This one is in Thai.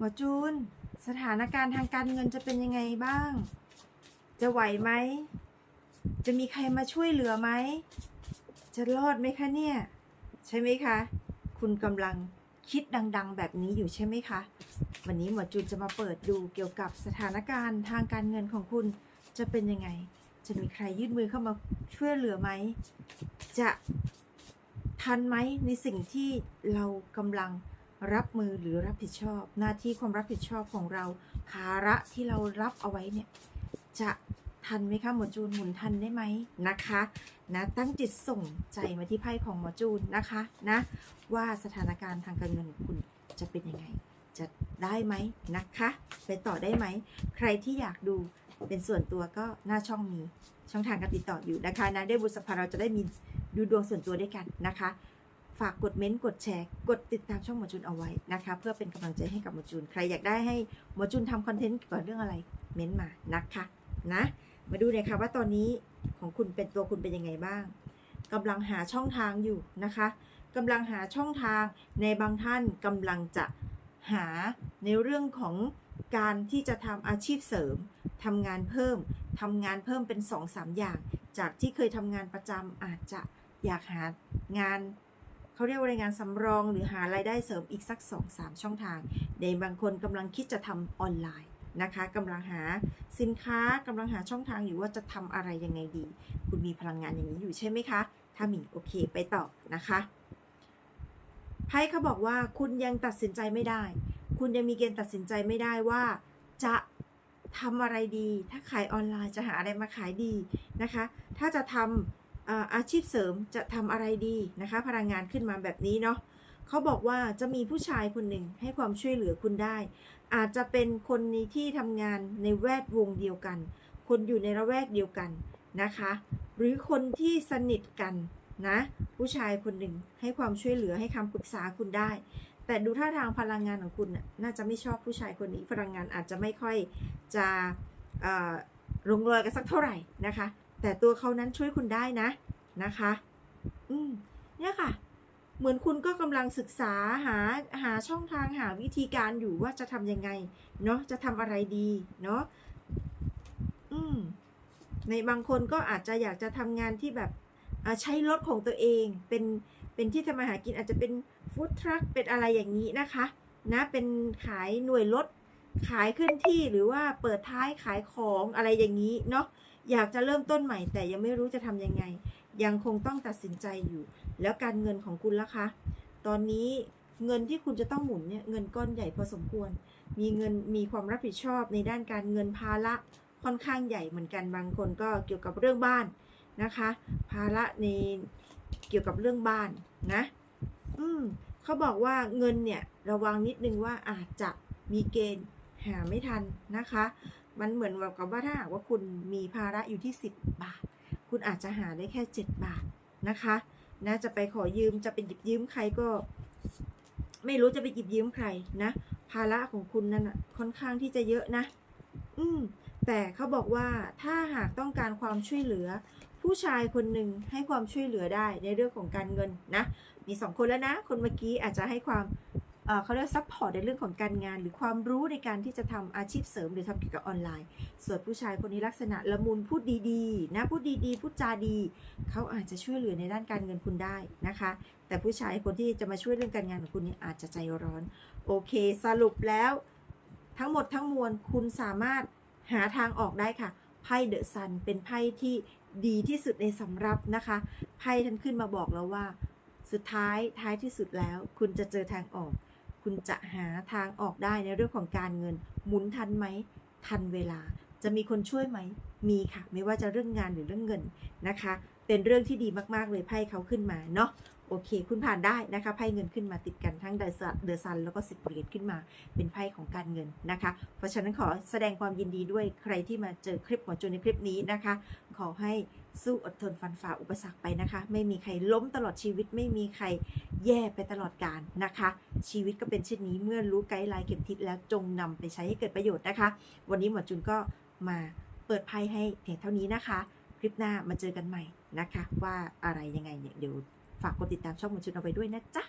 หมอจูน สถานการณ์ทางการเงินจะเป็นยังไงบ้าง จะไหวไหม จะมีใครมาช่วยเหลือไหม จะรอดไหมคะเนี่ย ใช่ไหมคะ คุณกำลังคิดดัง ๆ แบบนี้อยู่ใช่ไหมคะ วันนี้หมอจูนจะมาเปิดดูเกี่ยวกับสถานการณ์ทางการเงินของคุณจะเป็นยังไง จะมีใครยื่นมือเข้ามาช่วยเหลือไหม จะทันไหมในสิ่งที่เรากำลัง รับมือหรือรับผิดชอบ หน้าที่ความรับผิดชอบของเรา ภาระที่เรารับเอาไว้เนี่ย จะทันไหมคะหมอจูนหมุนทันได้ไหมนะคะนะตั้งจิตส่งใจมาที่ไพ่ของหมอจูนนะคะนะว่าสถานการณ์ทางการเงินของคุณจะเป็นยังไง จะได้ไหมนะคะ ไปต่อได้ไหม ใครที่อยากดูเป็นส่วนตัวก็หน้าช่องมีช่องทางการติดต่ออยู่นะคะนะได้บุญสภาเราจะได้มีดูดวงส่วนตัวด้วยกันนะคะ ฝากกดเม้นต์กดแชร์ กดติดตามช่องหมอจูนเอาไว้นะคะ เพื่อเป็นกำลังใจให้กับหมอจูนใครอยากได้ให้หมอจูนทำคอนเทนต์เกี่ยวกับเรื่องอะไรเม้นต์มานะคะนะมาดูหน่อยค่ะว่าตอนนี้ของคุณเป็นตัวคุณเป็นยังไงบ้างกำลังหาช่องทางอยู่นะคะกำลังหาช่องทางในบางท่านกำลังจะหาในเรื่องของการที่จะทำอาชีพเสริมทำงานเพิ่มทำงานเพิ่มเป็น2อสามอย่าง จากที่เคยทำงานประจำอาจจะอยากหางาน เขาเรียกว่าอะไรงานสำรอง หรือหารายได้เสริมอีกสัก2อสามช่องทาง ในบางคนกำลังคิดจะทำออนไลน์นะคะกำลังหาสินค้ากำลังหาช่องทางอยู่ว่าจะทำอะไรยังไงดี คุณมีพลังงานอย่างนี้อยู่ใช่ไหมคะ ถ้ามีโอเคไปต่อนะคะไพ่เขาบอกว่าคุณยังตัดสินใจไม่ได้ คุณยังมีเกณฑ์ตัดสินใจไม่ได้ว่าจะทำอะไรดี ถ้าขายออนไลน์จะหาอะไรมาขายดีนะคะ ถ้าจะทำ อาชีพเสริมจะทำอะไรดีนะคะ พลังงานขึ้นมาแบบนี้เนาะเขาบอกว่าจะมีผู้ชายคนหนึ่งให้ความช่วยเหลือคุณได้ อาจจะเป็นคนในที่ทำงานในแวดวงเดียวกัน คนอยู่ในระแวกเดียวกันนะคะ หรือคนที่สนิทกันนะ ผู้ชายคนหนึ่งให้ความช่วยเหลือให้คำปรึกษาคุณได้ แต่ดูท่าทางพลังงานของคุณน่าจะไม่ชอบผู้ชายคนนี้ พลังงานอาจจะไม่ค่อยจะลงรอยกันสักเท่าไหร่นะคะ แต่ตัวเขานั้นช่วยคุณได้นะนะคะ อืมเนี่ยค่ะ เหมือนคุณก็กำลังศึกษาหาหาช่องทางหาวิธีการอยู่ว่าจะทำยังไงเนาะจะทำอะไรดีเนาะอืมในบางคนก็อาจจะอยากจะทำงานที่แบบใช้รถของตัวเองเป็นเป็นที่ทำมาหากินอาจจะเป็นฟู้ดทรัคเป็นอะไรอย่างนี้นะคะ นะเป็นขายหน่วยรถ ขายเคลื่อนที่หรือว่าเปิดท้ายขายของอะไรอย่างนี้เนาะอยากจะเริ่มต้นใหม่ แต่ยังไม่รู้จะทำยังไง ยังคงต้องตัดสินใจอยู่ แล้วการเงินของคุณล่ะคะ ตอนนี้เงินที่คุณจะต้องหมุนเนี่ยเงินก้อนใหญ่พอสมควร มีเงินมีความรับผิดชอบในด้านการเงินภาระค่อนข้างใหญ่เหมือนกันบางคนก็เกี่ยวกับเรื่องบ้านนะคะ ภาระในเกี่ยวกับเรื่องบ้านนะ อืมเขาบอกว่าเงินเนี่ยระวังนิดนึงว่าอาจจะมีเกณฑ์ หาไม่ทันนะคะ มันเหมือนกับว่าถ้าหากว่าคุณมีภาระอยู่ที่ 10 บาท คุณอาจจะหาได้แค่ 7 บาทนะคะนะจะไปขอยืมจะไปหยิบยืมใครก็ ไม่รู้จะไปหยิบยืมใครนะภาระของคุณนั่นค่อนข้างที่จะเยอะนะ อืม แต่เขาบอกว่าถ้าหากต้องการความช่วยเหลือ ผู้ชายคนหนึ่งให้ความช่วยเหลือได้ในเรื่องของการเงินนะ มีสองคนแล้วนะ คนเมื่อกี้อาจจะให้ความ เขาเรียกซัพพอร์ตในเรื่องของการงาน หรือความรู้ในการที่จะทำอาชีพเสริมหรือทำเกี่ยวกับออนไลน์ ส่วนผู้ชายคนนี้ลักษณะละมุนพูดดีๆนะพูดดีๆ พูดจาดี เขาอาจจะช่วยเหลือในด้านการเงินคุณได้นะคะ แต่ผู้ชายคนที่จะมาช่วยเรื่องการงานของคุณเนี่ยอาจจะใจร้อน โอเค สรุปแล้ว ทั้งหมดทั้งมวลคุณสามารถหาทางออกได้ค่ะไพ่เดอะซันเป็นไพ่ที่ดีที่สุดในสำรับนะคะไพ่ท่านขึ้นมาบอกแล้วว่า สุดท้ายท้ายที่สุดแล้ว คุณจะเจอทางออก คุณจะหาทางออกได้ในเรื่องของการเงิน หมุนทันไหม ทันเวลา จะมีคนช่วยไหม มีค่ะ ไม่ว่าจะเรื่องงานหรือเรื่องเงินนะคะ เป็นเรื่องที่ดีมากๆเลยไพ่เขาขึ้นมาเนาะโอเค คุณผ่านได้นะคะไพ่เงินขึ้นมาติดกันทั้งเดอะซันเดซันแล้วก็สิบเหรียญขึ้นมาเป็นไพ่ของการเงินนะคะ เพราะฉะนั้นขอแสดงความยินดีด้วยใครที่มาเจอคลิปหมอจูนในคลิปนี้นะคะ ขอให้สู้อดทนฟันฝ่าอุปสรรคไปนะคะ ไม่มีใครล้มตลอดชีวิตไม่มีใครแย่ไปตลอดกาลนะคะ ชีวิตก็เป็นเช่นนี้เมื่อรู้ไกด์ไลน์เข็มทิศแล้วจงนำไปใช้ให้เกิดประโยชน์นะคะ วันนี้หมอจูนก็มา เปิดไพ่ให้เพียงเท่านี้นะคะ คลิปหน้ามาเจอกันใหม่นะคะ ว่าอะไรยังไงเนี่ยเดี๋ยวฝากกดติดตามช่องมนชุนเอาไว้ด้วยนะจ๊ะ